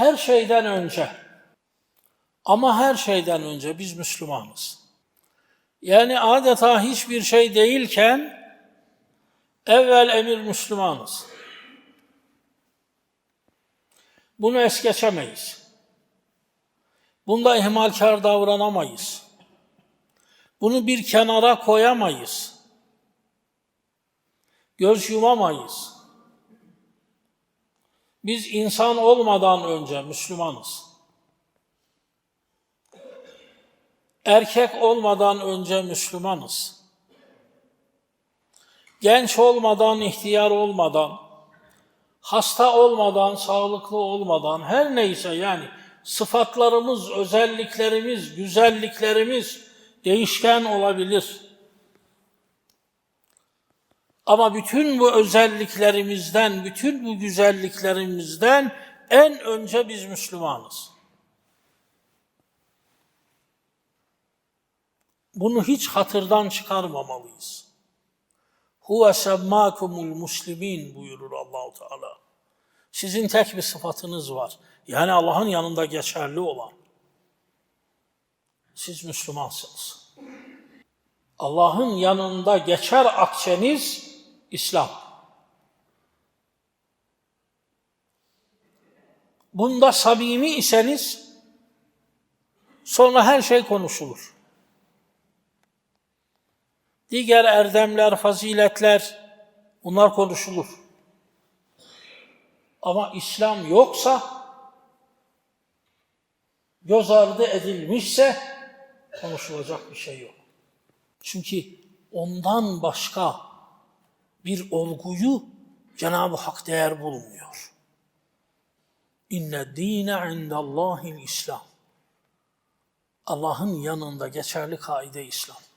Her şeyden önce ama her şeyden önce biz Müslümanız. Yani adeta hiçbir şey değilken evvel emir Müslümanız. Bunu es geçemeyiz. Bunda ihmalkar davranamayız. Bunu bir kenara koyamayız. Göz yumamayız. Biz insan olmadan önce Müslümanız. Erkek olmadan önce Müslümanız. Genç olmadan, ihtiyar olmadan, hasta olmadan, sağlıklı olmadan, her neyse yani sıfatlarımız, özelliklerimiz, güzelliklerimiz değişken olabilir. Ama bütün bu özelliklerimizden, bütün bu güzelliklerimizden en önce biz Müslümanız. Bunu hiç hatırdan çıkarmamalıyız. Huve semmâkumul muslimin buyurur Allahu Teala. Sizin tek bir sıfatınız var. Yani Allah'ın yanında geçerli olan. Siz Müslümansınız. Allah'ın yanında geçer akçeniz İslam. Bunda samimi iseniz sonra her şey konuşulur. Diğer erdemler, faziletler bunlar konuşulur. Ama İslam yoksa göz ardı edilmişse konuşulacak bir şey yok. Çünkü ondan başka bir olguyu Cenab-ı Hak değer bulmuyor. İnne dine indallahil İslam. Allah'ın yanında geçerli kaide İslam.